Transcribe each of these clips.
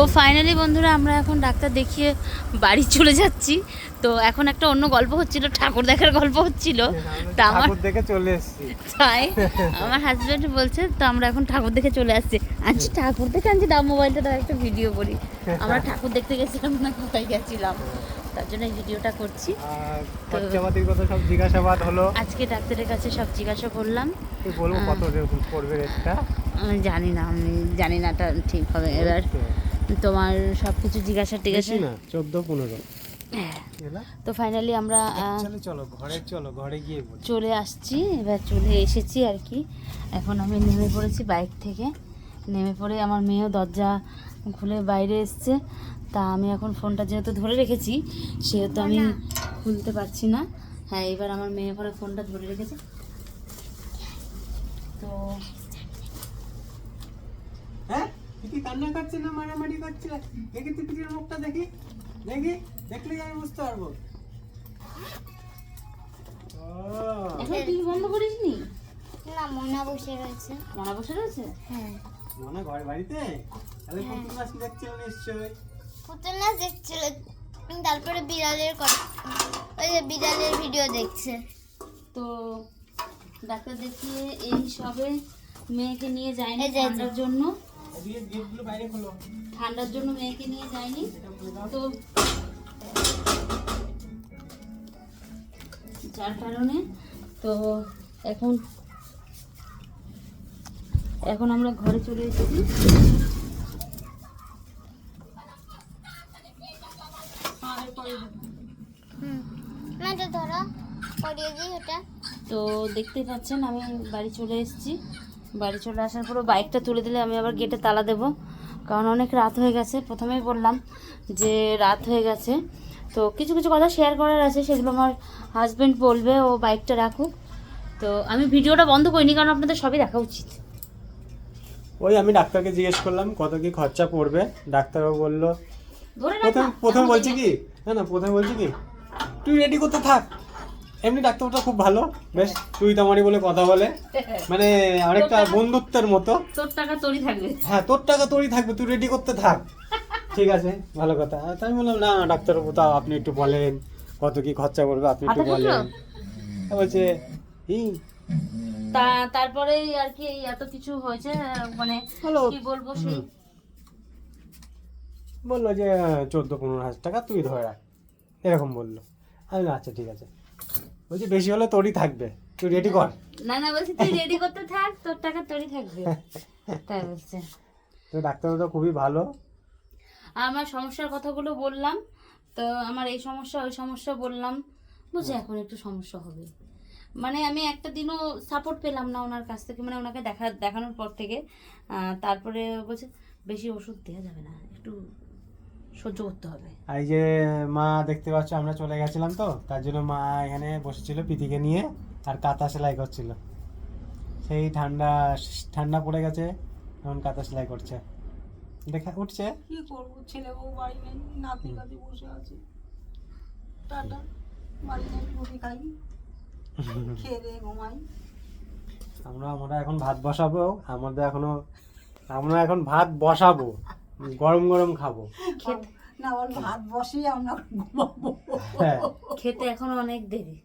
তো ফাইনালি বন্ধুরা আমরা এখন ডাক্তার দেখিয়ে বাড়ি চলে যাচ্ছি। তো এখন একটা অন্য গল্প হচ্ছিল ঠাকুর দেখার গল্প হচ্ছিল। তা আমার দেখে চলে এসেছি। তাই আমার হাজব্যান্ড বলছে তো আমরা এখন ঠাকুর দেখে চলে আসছি। আনছি ঠাকুর দেখে আনছি দাও মোবাইলটা দাও একটা ভিডিও করি। আমরা ঠাকুর দেখতে গেছিলাম না কোথায় গেছিলাম? তার জন্য এই ভিডিওটা করছি। খরচাপাতির কথা সব জিজ্ঞাসাবাদ হলো। আজকে ডাক্তারের কাছে সব জিজ্ঞাসা করলাম। বলব কত পড়বে রেটটা? আমি জানি না আমি জানি না ঠিক হবে। এবার তোমার সব কিছু জিজ্ঞাসা টিজ্ঞাসা না চোদ্দ পনেরো। হ্যাঁ। তো ফাইনালি আমরা চলো ঘরে চলো ঘরে গিয়ে চলে আসছি এবার চলে এসেছি আর কি। এখন আমি নেমে পড়েছি বাইক থেকে। নেমে পড়ে আমার মেয়েও দরজা খুলে বাইরে এসছে। তা আমি এখন ফোনটা যেহেতু ধরে রেখেছি সেহেতু আমি খুলতে পারছি না। হ্যাঁ এবার আমার মেয়ে পরে ফোনটা ধরে রেখেছে। তো হ্যাঁ কি কান্না করছে না মারামারি করছে দেখি তুই পিটির মুখটা দেখি দেখি দেখলে আমি বুঝতে পারব। এখন টিভি বন্ধ করিসনি? না মনা বসে রয়েছে। মনা বসে রয়েছে? হ্যাঁ। মনে ঘর বাড়িতে? তাহলে পুতুল মাছ দেখছিল নিশ্চয়ই? পুতুল নাচ দেখছিল। তারপরে বিড়ালের কথা ওই যে বিড়ালের ভিডিও দেখছে। তো ডাক্তার দেখিয়ে এই সবে মেয়েকে নিয়ে যায়নি ঠান্ডার জন্য। ঠান্ডার জন্য মেয়েকে নিয়ে দাও। তো যার কারণে তো এখন এখন আমরা ঘরে চলে এসেছি। তো ধরো করিয়ে দিই ওটা। তো দেখতেই পাচ্ছেন আমি বাড়ি চলে এসেছি। বাড়ি চলে আসার পরে বাইকটা তুলে দিলে আমি আবার গেটে তালা দেব। কারণ অনেক রাত হয়ে গেছে প্রথমেই বললাম যে রাত হয়ে গেছে। তো কিছু কিছু কথা শেয়ার করার আছে সেগুলো আমার হাজব্যান্ড বলবে ও বাইকটা রাখুক। তো আমি ভিডিওটা বন্ধ করিনি কারণ আপনাদের সবই দেখা উচিত। ওই আমি ডাক্তারকে জিজ্ঞেস করলাম কত কি খরচা পড়বে? ডাক্তারবাবু বলল প্রথম প্রথম বলছি কি? না না প্রথমে বলছি কি? তুই রেডি করতে থাক। এমনি ডাক্তারটা খুব ভালো। বেশ তুই তামারি বলে কথা বলে। মানে আরেকটা বন্ধুত্বের মতো। তোর টাকা তোরই থাকবে। হ্যাঁ তোর টাকা তোরই থাকবে তুই রেডি করতে থাক। ঠিক আছে ভালো কথা। তাই বললাম না ডাক্তারবাবু তা আপনি একটু বলেন কত কি খরচা পড়বে আপনি একটু বলেন। বলছে এই তা তারপরে আর কি এত কিছু হয়েছে মানে কি বলব সেই বলল যে চোদ্দ পনেরো হাজার টাকা তুই ধরে রাখ। এরকম বলল। আমি আচ্ছা ঠিক আছে। বলছি বেশি হলে তোরই থাকবে। তুই রেডি কর। না না বলছি তুই রেডি করতে থাক তোর টাকা তোরই থাকবে। তাই বলছে। তো ডাক্তারবাবু তো খুবই ভালো। আমার সমস্যার কথাগুলো বললাম। তো আমার এই সমস্যা ওই সমস্যা বললাম। বুঝে এখন একটু সমস্যা হবে। মানে আমি একটা দিনও সাপোর্ট পেলাম না ওনার কাছ থেকে মানে ওনাকে দেখা দেখানোর পর থেকে। তারপরে বলছে বেশি ওষুধ দেওয়া যাবে না একটু সহ্য করতে হবে। আর এই যে মা দেখতে পাচ্ছ আমরা চলে গেছিলাম তো তার জন্য মা এখানে বসেছিল পিতিকে নিয়ে আর কাঁথা সেলাই করছিল। সেই ঠান্ডা ঠান্ডা পড়ে গেছে এখন কাঁথা সেলাই করছে। দেখা উঠছে? কি করব? ছেলে বউ বাড়ি নেই নাতি নাতি বসে আছে। টাটা বাড়ি নেই রুটি খাই। খেয়ে দিয়ে ঘুমাই। আমরা আমরা এখন ভাত বসাবো আমাদের এখনও আমরা এখন ভাত বসাবো। গরম গরম খাব। খেতে না ভাত বসিয়ে আমরা ঘুমাবো। হ্যাঁ। খেতে এখন অনেক দেরি।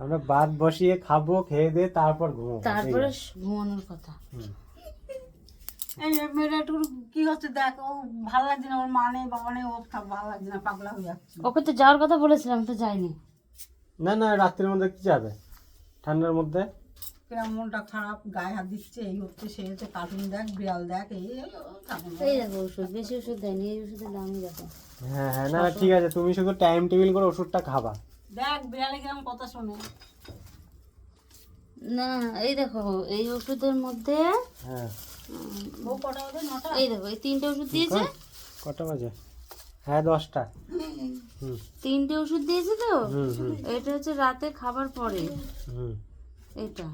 আমরা ভাত বসিয়ে খাব খেয়ে দিয়ে তারপর ঘুমো তারপরে ঘুমানোর কথা। এই কি হচ্ছে দেখ ও ভালো লাগছে না ওর মা নেই বাবা নেই ও ভালো লাগছে না পাগলা হয়ে যাচ্ছে। ওকে তো যাওয়ার কথা বলেছিলাম তো যাইনি না না রাত্রির মধ্যে কি যাবে? ঠান্ডার মধ্যে? কিরম মনটা খারাপ? গায়ে হাত দিচ্ছে এই হচ্ছে সে হচ্ছে কার্টুন দেখ বিড়াল দেখ এই এই দেখো ওষুধ বেশি ওষুধ দেয়নি এই ওষুধের দামই দেখো। হ্যাঁ হ্যাঁ না ঠিক আছে তুমি শুধু টাইম টেবিল করে ওষুধটা খাবা। দেখ বিড়ালে কিরম কথা শোনে। না এই দেখো এই ওষুধের মধ্যে হ্যাঁ। কটা নটা? এই দেখো এই তিনটে ওষুধ দিয়েছে? কটা বাজে? হ্যাঁ দশটা। তিনটে ওষুধ দিয়েছে তো? এটা হচ্ছে রাতে খাবার পরে। হুম। এটা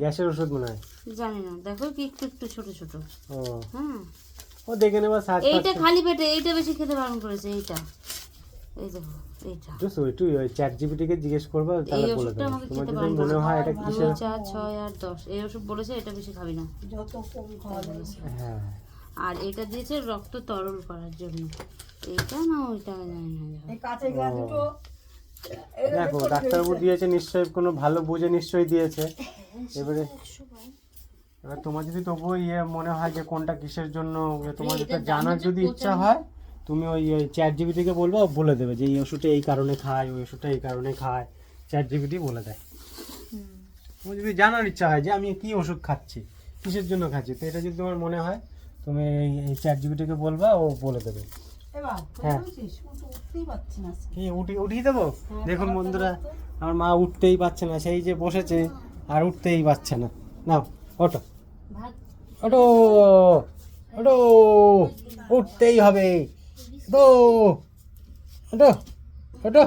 গ্যাসের ওষুধ মনে হয়? জানি না দেখো কি একটু একটু ছোট ছোট। ও। হ্যাঁ ও দেখে নেবা এইটা খালি পেটে এইটা বেশি খেতে বারণ করেছে এইটা। এই দেখো এইটা। ওই চ্যাট জিজ্ঞেস করবা এই তাহলে বলে ওষুধটা দেবে। আমাকে তোমার যদি মনে হয় এটা কিসের? চার ছয় আর দশ। এই ওষুধ বলেছে এটা বেশি খাবি না। যত কম খাওয়া যাবে হ্যাঁ। আর এটা দিয়েছে রক্ত তরল করার জন্য। এটা না ওইটা জানি না। এই গ্লাস দুটো এগুলো দেখো ডাক্তারবাবু দিয়েছে নিশ্চয়ই কোনো ভালো বুঝে নিশ্চয়ই দিয়েছে। এবারে এবার তোমার যদি তবুও ইয়ে মনে হয় যে কোনটা কিসের জন্য তোমার যেটা জানার যদি ইচ্ছা হয় তুমি ওই চ্যাট জিবিটিকে বলব ও বলে দেবে যে এই ওষুধটা এই কারণে খায় ওই ওষুধটা এই কারণে খায়। চ্যাট জিবিটি বলে দেয়। তোমার যদি জানার ইচ্ছা হয় যে আমি কি ওষুধ খাচ্ছি কিসের জন্য খাচ্ছি তো এটা যদি তোমার মনে হয় তুমি এই এই চ্যাট জিবিটিকে বলবা ও বলে দেবে। হ্যাঁ। তো কি উঠি উঠিয়ে দেবো? দেখুন বন্ধুরা আমার মা উঠতেই পারছে না সেই যে বসেছে আর উঠতেই পারছে না। নাও ওটো ওটো ওটো উঠতেই হবে। ওটো ওটো ওটো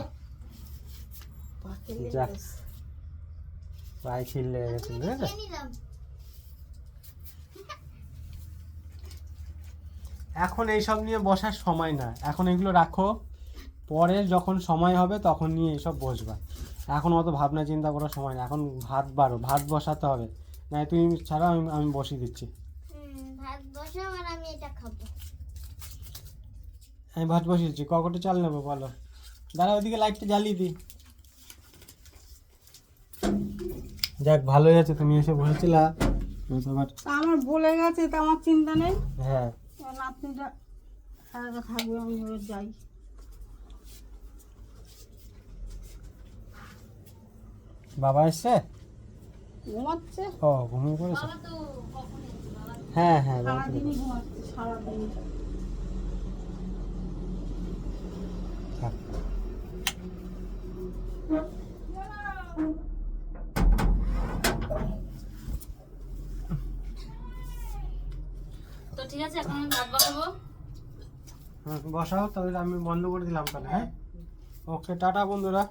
যাক পায়ে খিল লেগে গেছে এখন এইসব নিয়ে বসার সময় না এখন এগুলো রাখো। পরে যখন সময় হবে তখন নিয়ে এইসব বসবা। এখন অত ভাবনা চিন্তা করার সময় না এখন ভাত বাড়ো ভাত বসাতে হবে। না তুমি ছাড়া আমি আমি বসিয়ে দিচ্ছি। ভাত বসাও আর আমি এটা খাব। আমি ভাত বসিয়ে দিচ্ছি ককটে চাল নেব বলো। দাঁড়া ওইদিকে লাইটটা জ্বালিয়ে দিই। যাক ভালোই আছে তুমি এসে বসেছিলা। আমার বলে গেছে তা আমার চিন্তা নেই। হ্যাঁ। নাতনিটা থাকবে আমি যাই। বাবা এসছে? ঘুমাচ্ছে। ও ঘুমিয়ে পড়েছে? বাবা তো কখন এসেছে? বাবা হ্যাঁ হ্যাঁ তো ঠিক আছে এখন আমি ভাত বসাবো? বসাও তবে আমি বন্ধ করে দিলাম তাহলে হ্যাঁ? ওকে টাটা বন্ধুরা।